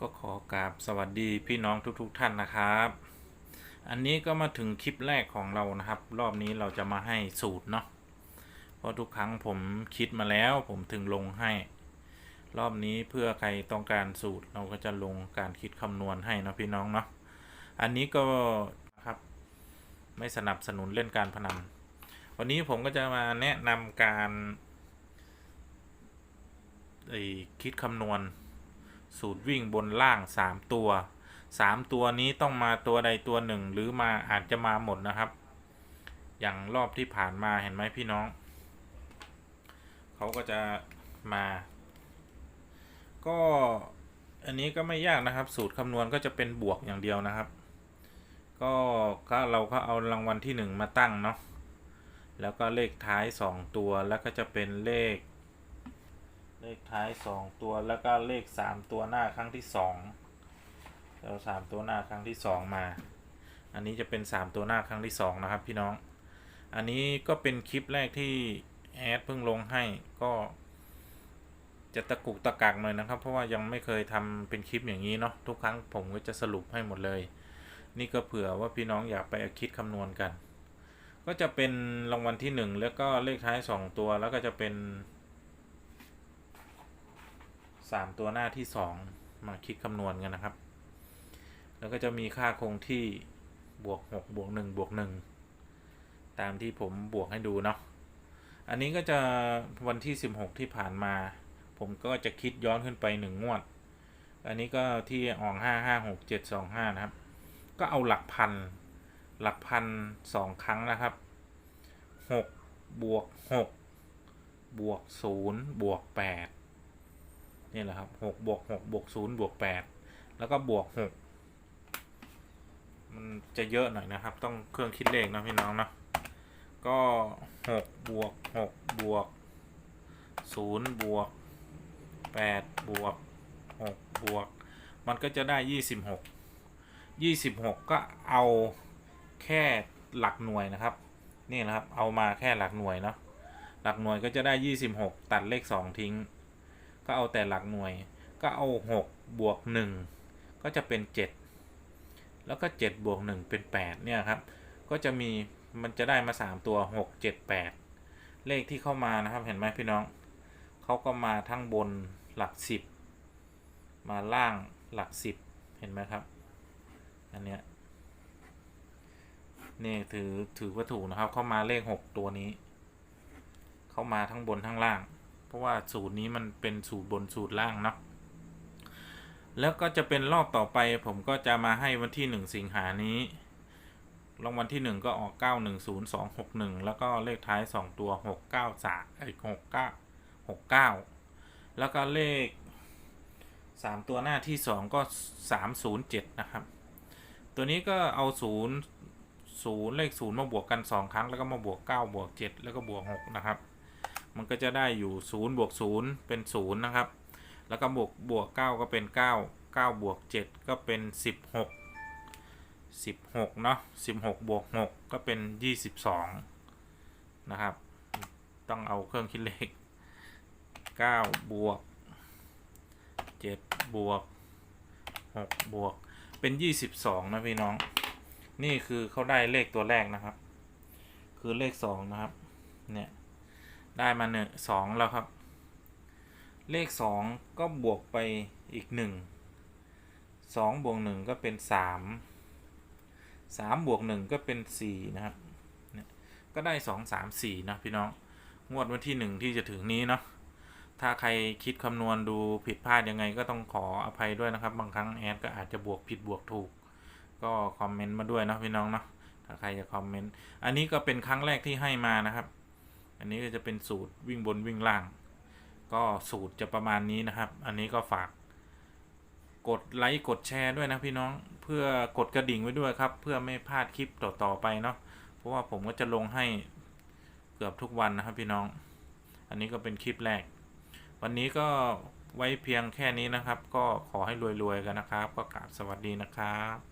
ก็ขอกราบสวัสดีพี่น้องทุกๆทท่านนะครับ อันนี้ก็มาถึงคลิปแรกของเรานะครับ รอบนี้เราจะมาให้สูตรเนาะเพราะทุกครั้งผมคิดมาแล้วผมถึงลงให้ รอบนี้เพื่อใครต้องการสูตรเราก็จะลงการคิดคำนวณให้นะพี่น้องเนาะอันนี้ก็นะครับไม่สนับสนุนเล่นการพนันวันนี้ผมก็จะมาแนะนำการไอคิดคำนวณ สูตรวิ่งบนล่าง 3 ตัว 3 ตัวนี้ต้องมาตัวใดตัวหนึ่ง หรือมาอาจจะมาหมดนะครับ อย่างรอบที่ผ่านมาเห็นไหมพี่น้อง เขาก็จะมา ก็อันนี้ก็ไม่ยากนะครับ สูตรคำนวณก็จะเป็นบวกอย่างเดียวนะครับ ก็ก็เราก็เอารางวัลที่ 1 มาตั้งเนาะแล้วก็เลขท้าย 2 ตัวแล้วก็จะเป็นเลข เลขท้าย2ตัวแล้วก็เลข3ตัวหน้าครั้งที่2เรา3ตัวหน้าครั้งที่2มา อันนี้จะเป็น3ตัวหน้าครั้งที่2นะครับพี่น้อง อันนี้ก็เป็นคลิปแรกที่แอดเพิ่งลงให้ก็จะตะกุกตะกักหน่อยนะครับ เพราะว่ายังไม่เคยทำเป็นคลิปอย่างนี้เนาะทุกครั้งผมก็จะสรุปให้หมดเลย นี่ก็เผื่อว่าพี่น้องอยากไปคิดคำนวณกัน ก็จะเป็นรางวัลที่ 1 แล้วก็เลขท้าย 2 ตัวแล้วก็จะเป็น 3ตัวหน้าที่2มาคิดคำนวณกันนะครับ แล้วก็จะมีค่าคงที่บวก6บวก1บวก1ตามที่ผมบวกให้ดูเนาะ อันนี้ก็จะวันที่16ที่ผ่านมา ผมก็จะคิดย้อนขึ้นไป1งงวด อันนี้ก็ที่อองห้าห้าหก5 5 6 7 2 5นะครับ ก็เอาหลักพันหลักพันสองครั้งนะครับ6บวก6บวก0บวก8 นี่แหละครับหกบวกหกบวกศูนย์บวกแปดแล้วก็บวกหกมันจะเยอะหน่อยนะครับ ต้องเครื่องคิดเลขนะพี่น้องเนาะก็หกบวกหกบวกศูนย์บวกแปดบวกหกบวก มันก็จะได้ยี่สิบหกยี่สิบหกก็เอาแค่หลักหน่วยนะครับ นี่นะครับ เอามาแค่หลักหน่วยเนาะหลักหน่วยก็จะได้ยี่สิบหกตัดเลขสองทิ้ง ก็เอาแต่หลักหน่วย ก็เอา 6 บวก 1 ก็จะเป็น 7 แล้วก็ 7 บวก 1 เป็น 8 เนี่ยครับ ก็จะมีมันจะได้มา 3 ตัว 6 7 8 เลขที่เข้ามานะครับ เห็นไหมพี่น้อง เขาก็มาทั้งบนหลัก 10 มาล่างหลัก 10 เห็นไหมครับ อันเนี้ยนี่ถือถือว่าถูกนะครับ เข้ามาเลข 6 ตัวนี้ เข้ามาทั้งบนทั้งล่าง เพราะว่าสูตรนี้มันเป็นสูตรบนสูตรล่างเนาะแล้วก็จะเป็นรอบต่อไปผมก็จะมาให้วันที่ 1 สิงหานี้รางวัลที่ 1 ก็ออก 910261 แล้วก็เลขท้าย 2 ตัว 693ไอ้69 69 แล้วก็เลข 3 ตัวหน้าที่ 2 ก็ 307 นะครับ ตัวนี้ก็เอา 0 0 เลข 0 มาบวกกัน 2 ครั้ง แล้วก็มาบวก 9 บวก 7 แล้วก็บวก 6 นะครับ มันก็จะได้อยู่0บวก0เป็น0นะครับ แล้วก็บวกบวก9ก็เป็น 9 9บวก7ก็เป็น 16 16เนาะ16บวก6ก็เป็น 22 นะครับ ต้องเอาเครื่องคิดเลข 9 บวก 7 บวก 6 บวกเป็น 22 นะพี่น้อง นี่คือเขาได้เลขตัวแรกนะครับ คือเลข 2 นะครับ เนี่ย ได้มาหนึ่งสองแล้วครับ เลขสองก็บวกไปอีกหนึ่งสองบวกหนึ่งก็เป็นสามสามบวกหนึ่งก็เป็นสี่นะครับเนี่ยก็ได้สองสามสี่นะพี่น้อง งวดวันที่หนึ่งที่จะถึงนี้เนาะถ้าใครคิดคำนวณดูผิดพลาดยังไงก็ต้องขออภัยด้วยนะครับ บางครั้งแอดก็อาจจะบวกผิดบวกถูก ก็คอมเมนต์มาด้วยนะพี่น้องเนาะถ้าใครจะคอมเมนต์ อันนี้ก็เป็นครั้งแรกที่ให้มานะครับ อันนี้ก็จะเป็นสูตรวิ่งบนวิ่งล่าง ก็สูตรจะประมาณนี้นะครับ อันนี้ก็ฝาก กดไลค์กดแชร์ด้วยนะพี่น้องเพื่อกดกระดิ่งไว้ด้วยครับ เพื่อไม่พลาดคลิปต่อๆไปเนาะเพราะว่าผมก็จะลงให้เกือบทุกวันนะครับพี่น้อง อันนี้ก็เป็นคลิปแรก วันนี้ก็ไว้เพียงแค่นี้นะครับ ก็ขอให้รวยๆกันนะครับ ก็กราบสวัสดีนะครับ